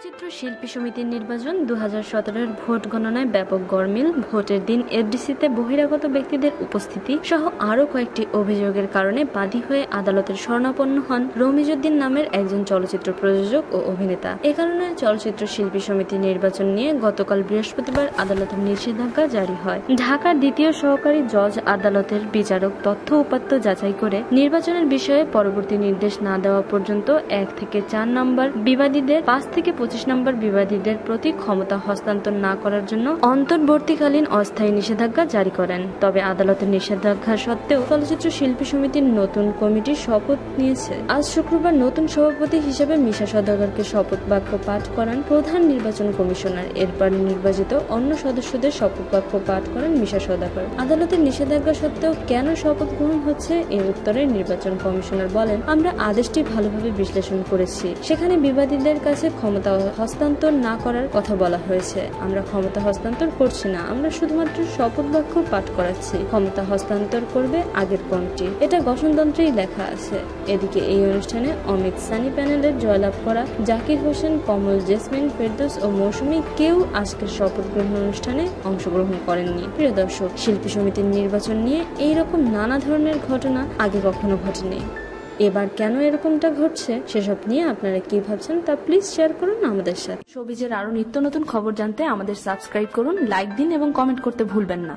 চলচ্চিত্র শিল্পী সমিতির নির্বাচন দু হাজার ভোট গণনায় ব্যাপক গরমিল ভোটের দিন এফডিসিতে বহিরাগত ব্যক্তিদের উপস্থিতি সহ আরও কয়েকটি অভিযোগের কারণে বাদী হয়ে আদালতের স্বর্ণাপন্ন হন রমিজুদ্দিন নামের একজন চলচ্চিত্র প্রযোজক ও অভিনেতা। এ কারণে চলচ্চিত্র শিল্পী সমিতির নির্বাচন নিয়ে গতকাল বৃহস্পতিবার আদালতের নিষেধাজ্ঞা জারি হয়। ঢাকার দ্বিতীয় সহকারী জজ আদালতের বিচারক তথ্য উপাত্ত যাচাই করে নির্বাচনের বিষয়ে পরবর্তী নির্দেশ না দেওয়া পর্যন্ত এক থেকে চার নম্বর বিবাদীদের পাঁচ থেকে পঁচিশ নম্বর বিবাদীদের প্রতি ক্ষমতা হস্তান্তর না করার জন্য অন্তর্বর্তীকালীন অস্থায়ী নিষেধাজ্ঞা জারি করেন। তবে আদালতের নিষেধাজ্ঞা সত্ত্বেও চলচ্চিত্র শিল্পী সমিতির নতুন কমিটি শপথ নিয়েছে। আজ শুক্রবার নতুন সভাপতি হিসেবে মিশা সদাগরকে শপথ বাক্য পাঠ করান প্রধান নির্বাচন কমিশনার। এরপর নির্বাচিত অন্য সদস্যদের শপথ বাক্য পাঠ করেন মিশা সদাগর। আদালতের নিষেধাজ্ঞা সত্ত্বেও কেন শপথ গ্রহণ হচ্ছে এর উত্তরে নির্বাচন কমিশনার বলেন, আমরা আদেশটি ভালোভাবে বিশ্লেষণ করেছি। সেখানে বিবাদীদের কাছে ক্ষমতা হস্তান্তর না করার কথা বলা হয়েছে। আমরা ক্ষমতা হস্তান্তর করছি না। আমরা শুধুমাত্র শপথ বাক্য পাঠ করাচ্ছি। ক্ষমতা হস্তান্তর করবে আগের কমিটি এটা গঠনতন্ত্রেই লেখা আছে। এদিকে এই অনুষ্ঠানে অমিত সানি প্যানেলের জয়লাভ করা জাকির হোসেন, কমল জেসমিন, ফেরদৌস ও মৌসুমি কেউ আজকের শপথ গ্রহণ অনুষ্ঠানে অংশগ্রহণ করেননি। প্রিয় দর্শক, শিল্পী সমিতির নির্বাচন নিয়ে এই রকম নানা ধরনের ঘটনা আগে কখনো ঘটেনি। এবার কেন এরকমটা ঘটছে সেসব নিয়ে আপনারা কি ভাবছেন তা প্লিজ শেয়ার করুন আমাদের সাথে। শোবিজের আরও নিত্য নতুন খবর জানতে আমাদের সাবস্ক্রাইব করুন লাইক দিন এবং কমেন্ট করতে ভুলবেন না।